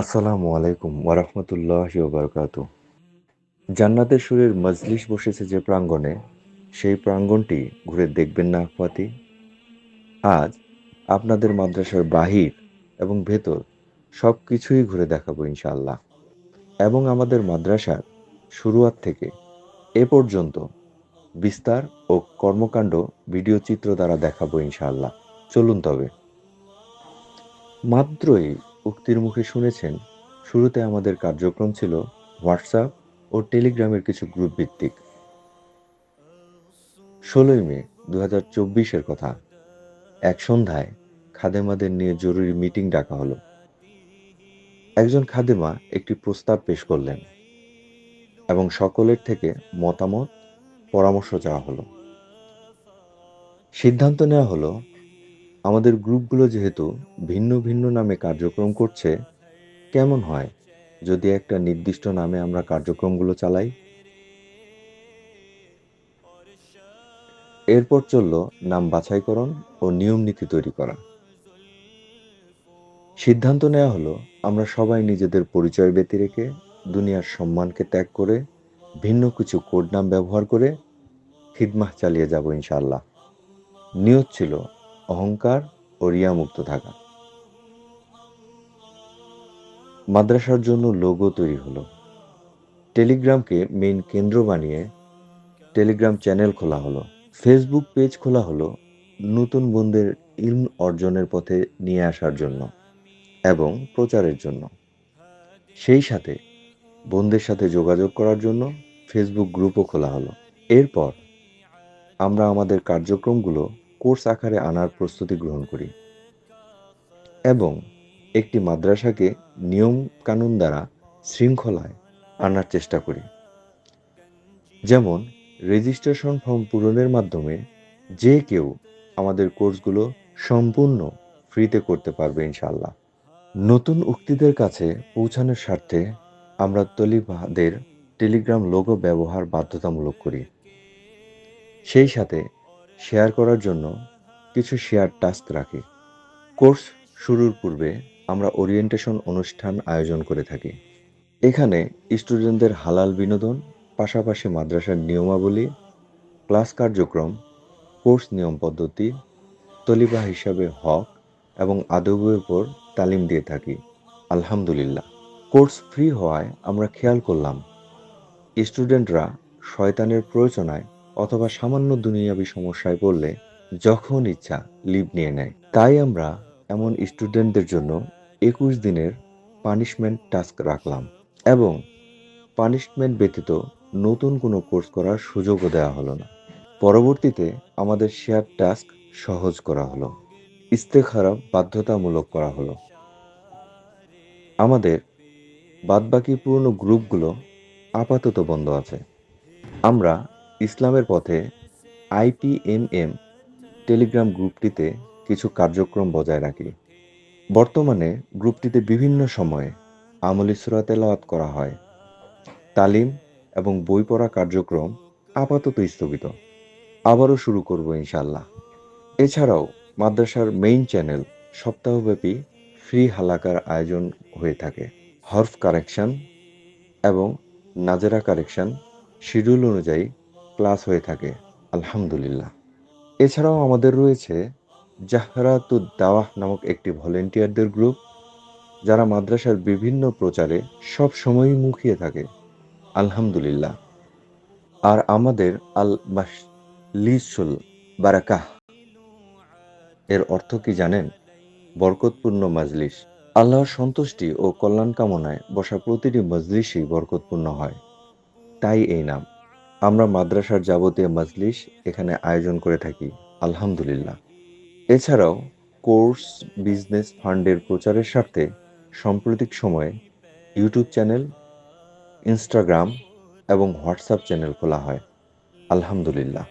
আসসালামু আলাইকুম ওরহমতুল্লাহ বারকাত। জান্নাতের সুরের মজলিস বসেছে যে প্রাঙ্গণে, সেই প্রাঙ্গণটি ঘুরে দেখবেন না আফাতি আজ আপনাদের মাদ্রাসার বাহির এবং ভেতর সব কিছুই ঘুরে দেখাবো ইনশাআল্লাহ। এবং আমাদের মাদ্রাসার শুরুয়াত থেকে এ পর্যন্ত বিস্তার ও কর্মকাণ্ড ভিডিও চিত্র দ্বারা দেখাবো ইনশাআল্লাহ। চলুন তবে। মাত্রই উক্তির মুখে শুনেছেন, শুরুতে আমাদের কার্যক্রম ছিল হোয়াটসঅ্যাপ ও টেলিগ্রামের কিছু গ্রুপ ভিত্তিক। ষোলোই মে দু হাজার চব্বিশের কথা। এক সন্ধ্যায় খাদেমাদের নিয়ে জরুরি মিটিং ডাকা হলো। একজন খাদেমা একটি প্রস্তাব পেশ করলেন এবং সকলের থেকে মতামত, পরামর্শ চাওয়া হলো। সিদ্ধান্ত নেওয়া হলো আমাদের গ্রুপগুলো যেহেতু ভিন্ন ভিন্ন নামে কার্যক্রম করছে, কেমন হয় যদি একটা নির্দিষ্ট নামে আমরা কার্যক্রমগুলো চালাই? এরপর চলল নাম বাছাইকরণ ও নিয়ম নীতি তৈরি করা। সিদ্ধান্ত নেওয়া হলো, আমরা সবাই নিজেদের পরিচয় ব্যতী রেখে দুনিয়ার সম্মানকে ত্যাগ করে ভিন্ন কিছু কোড নাম ব্যবহার করে খিদমাহ চালিয়ে যাব ইনশাল্লাহ নিয়ত ছিল অহংকার ও রিয়ামুক্ত থাকা। মাদ্রাসার জন্য লোগো তৈরি হলো। টেলিগ্রামকে মেইন কেন্দ্র বানিয়ে টেলিগ্রাম চ্যানেল খোলা হলো। ফেসবুক পেজ খোলা হলো নতুন বন্ধুদের ইলম অর্জনের পথে নিয়ে আসার জন্য এবং প্রচারের জন্য। সেই সাথে বন্ধুদের সাথে যোগাযোগ করার জন্য ফেসবুক গ্রুপও খোলা হলো। এরপর আমরা আমাদের কার্যক্রমগুলো কোর্স আকারে আনার প্রস্তুতি গ্রহণ করি এবং একটি মাদ্রাসাকে নিয়ম কানুন দ্বারা শৃঙ্খলায় আনার চেষ্টা করি। যেমন রেজিস্ট্রেশন ফর্ম পূরণের মাধ্যমে যে কেউ আমাদের কোর্সগুলো সম্পূর্ণ ফ্রিতে করতে পারবে ইনশাল্লাহ নতুন উক্তিদের কাছে পৌঁছানোর স্বার্থে আমরা তলিবাদের টেলিগ্রাম লোগো ব্যবহার বাধ্যতামূলক করি। সেই সাথে শেয়ার করার জন্য কিছু শেয়ার টাস্ক রাখি। কোর্স শুরুর পূর্বে আমরা ওরিয়েন্টেশন অনুষ্ঠান আয়োজন করে থাকি। এখানে স্টুডেন্টদের হালাল বিনোদন, পাশাপাশি মাদ্রাসার নিয়মাবলী, ক্লাস কার্যক্রম, কোর্স নিয়ম পদ্ধতি, তলিবা হিসাবে হক এবং আদবের উপর তালিম দিয়ে থাকি। আলহামদুলিল্লাহ। কোর্স ফ্রি হওয়ায় আমরা খেয়াল করলাম, স্টুডেন্টরা শয়তানের প্রয়োজনায় অথবা সামান্য দুনিয়াবি সমস্যায় পড়লে যখন ইচ্ছা লিভ নিয়ে নেয়। তাই আমরা এমন স্টুডেন্টদের জন্য একুশ দিনের পানিশমেন্ট টাস্ক রাখলাম এবং পানিশমেন্ট ব্যতীত নতুন কোনো কোর্স করার সুযোগও দেওয়া হলো না। পরবর্তীতে আমাদের শেয়ার টাস্ক সহজ করা হলো, ইস্তেখারা বাধ্যতামূলক করা হলো। আমাদের বাদবাকি পুরনো গ্রুপগুলো আপাতত বন্ধ আছে। আমরা ইসলামের পথে আইপিএমএম টেলিগ্রাম গ্রুপটিতে কিছু কার্যক্রম বজায় রাখি। বর্তমানে গ্রুপটিতে বিভিন্ন সময়ে আমলি সুরা তেলাওয়াত করা হয়। তালিম এবং বই পড়া কার্যক্রম আপাতত স্থগিত। আবারও শুরু করব ইনশাল্লাহ এছাড়াও মাদ্রাসার মেইন চ্যানেল সপ্তাহব্যাপী ফ্রি হালাকার আয়োজন হয়ে থাকে। হরফ কারেকশন এবং নাজেরা কারেকশন শিডিউল অনুযায়ী ক্লাস হয়ে থাকে, আলহামদুলিল্লাহ। এছাড়াও আমাদের রয়েছে জাহরাতুদ দাওয়াহ নামক একটি ভলেন্টিয়ারদের গ্রুপ, যারা মাদ্রাসার বিভিন্ন প্রচারে সব সময়ই মুখিয়ে থাকে, আলহামদুলিল্লাহ। আর আমাদের আল লিসুল বারাকাহ, এর অর্থ কি জানেন? বরকতপূর্ণ মাজলিস। আল্লাহর সন্তুষ্টি ও কল্যাণ কামনায় বসা প্রতিটি মজলিসই বরকতপূর্ণ হয়। তাই এই নাম। আমরা মাদ্রাসার যাবতীয় মজলিস এখানে আয়োজন করে থাকি, আলহামদুলিল্লাহ। এছাড়াও কোর্স, বিজনেস ফান্ডের প্রচারের স্বার্থে সাম্প্রতিক সময়ে ইউটিউব চ্যানেল, ইনস্টাগ্রাম এবং হোয়াটসঅ্যাপ চ্যানেল খোলা হয়, আলহামদুলিল্লাহ।